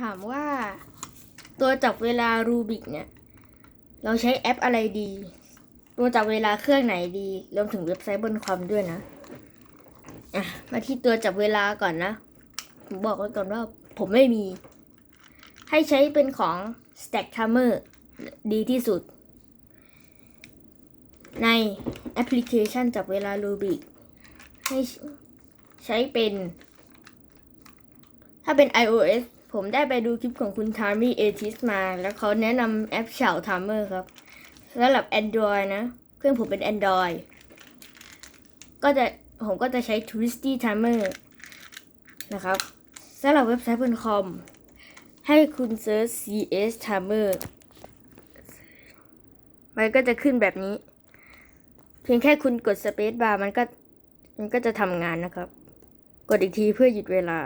ถามว่า ตัวจับเวลารูบิกเนี่ย เราใช้แอปอะไรดี ตัวจับเวลาเครื่องไหนดี รวมถึงเว็บไซต์บนคอมด้วยนะ อะ มาที่ตัวจับเวลาก่อนนะ ผมบอกไว้ก่อนว่าผมไม่มี ให้ใช้เป็นของ Stack Timer ดีที่สุด ในแอปพลิเคชันจับเวลา Rubik ให้ใช้เป็น ถ้าเป็น iOS ผมได้ไปดูคลิปของคุณ t a m i a t i s มา แล้วเขาแนะนำแอปเฉา Timer ครับสำหรับ Android นะ เครื่องผมเป็น Android ก็จะผมก็จะใช้ Twisty Timer นะครับสำหรับเว็บไซต์บนคอม ให้คุณเซิร์ช CS Timer มันก็จะขึ้นแบบนี้ เพียงแค่คุณกด Space Bar มันก็ มันก็จะทำงานนะครับ กดอีกทีเพื่อหยุดเวลา